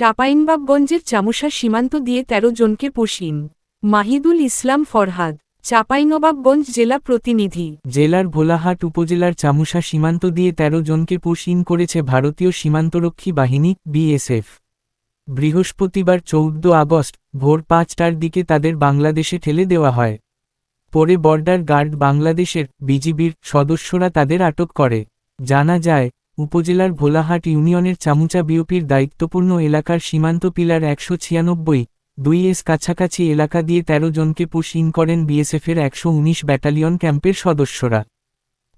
চাঁপাইনবাবগঞ্জের চামুশা সীমান্ত দিয়ে ১৩ জনকে পুশিন মাহিদুল ইসলাম ফরহাদ, চাঁপাইনবাবগঞ্জ জেলা প্রতিনিধি। জেলার ভোলাহাট উপজেলার চামুসা সীমান্ত দিয়ে ১৩ জনকে পুশ ইন করেছে ভারতীয় সীমান্তরক্ষী বাহিনী, বিএসএফ। বৃহস্পতিবার চৌদ্দ আগস্ট, ভোর পাঁচটার দিকে তাদের বাংলাদেশে ঠেলে দেওয়া হয়। পরে বর্ডার গার্ড বাংলাদেশের বিজিবির সদস্যরা তাদের আটক করে। জানা যায় উপজেলার ভোলাহাট ইউনিয়নের চামুচা বিওপির দায়িত্বপূর্ণ এলাকার সীমান্ত পিলার একশো ছিয়ানব্বই, দুই এস কাছাকাছি এলাকা দিয়ে ১৩ জনকে পুশ ইন করেন বিএসএফের একশো উনিশ ব্যাটালিয়ন ক্যাম্পের সদস্যরা।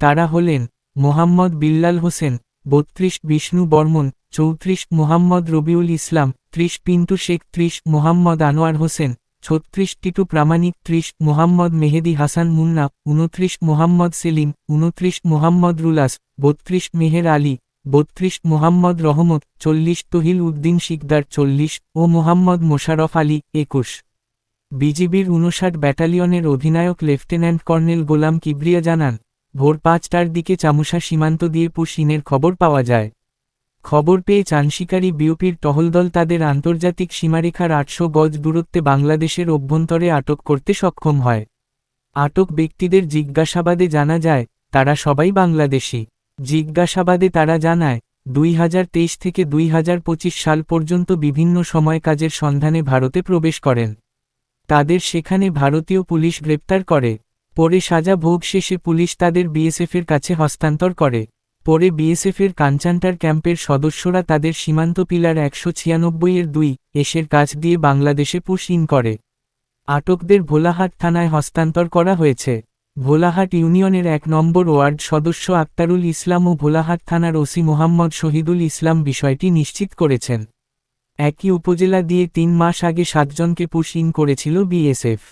তারা হলেন মোহাম্মদ বিল্লাল হোসেন, বত্রিশ, বিষ্ণু বর্মন, চৌত্রিশ মোহাম্মদ রবিউল ইসলাম, ত্রিশ, পিন্টু শেখ, ত্রিশ মোহাম্মদ আনোয়ার হোসেন ছত্রিশ টিটু প্রামাণিক, ত্রিশ মোহাম্মদ মেহেদি হাসান মুন্না, উনত্রিশ মোহাম্মদ সেলিম, উনত্রিশ মোহাম্মদ রুলাস, বত্রিশ মেহের আলী, বত্রিশ মোহাম্মদ রহমত, চল্লিশ তহিল উদ্দিন শিকদার, চল্লিশ ও মোহাম্মদ মোশারফ আলী, একুশ। বিজিবির উনষাট ব্যাটালিয়নের অধিনায়ক লেফটেন্যান্ট কর্নেল গোলাম কিবরিয়া জানান, ভোর পাঁচটার দিকে চামুশা সীমান্ত দিয়ে পুশিনের খবর পাওয়া যায়। খবর পেয়ে চানশিকারী বিওপির টহলদল তাদের আন্তর্জাতিক সীমারেখার আটশো গজ দূরত্বে বাংলাদেশের অভ্যন্তরে আটক করতে সক্ষম হয়। আটক ব্যক্তিদের জিজ্ঞাসাবাদে জানা যায়, তারা সবাই বাংলাদেশি। জিজ্ঞাসাবাদে তারা জানায়, দুই হাজার তেইশ থেকে দুই হাজার পঁচিশ সাল পর্যন্ত বিভিন্ন সময় কাজের সন্ধানে ভারতে প্রবেশ করেন। তাদের সেখানে ভারতীয় পুলিশ গ্রেপ্তার করে। পরে সাজা ভোগ শেষে পুলিশ তাদের বিএসএফের কাছে হস্তান্তর করে। পরে বিএসএফের কাঞ্চান্টার ক্যাম্পের সদস্যরা তাদের সীমান্ত পিলার একশো ছিয়ানব্বই এর দুই এসের কাছ দিয়ে বাংলাদেশে পুশ ইন করে। আটকদের ভোলাহাট থানায় হস্তান্তর করা হয়েছে। ভোলাহাট ইউনিয়নের এক নম্বর ওয়ার্ড সদস্য আক্তারুল ইসলাম ও ভোলাহাট থানার ওসি মোহাম্মদ শহীদুল ইসলাম বিষয়টি নিশ্চিত করেছেন। একই উপজেলা দিয়ে তিন মাস আগে সাতজনকে পুশ ইন করেছিল বিএসএফ।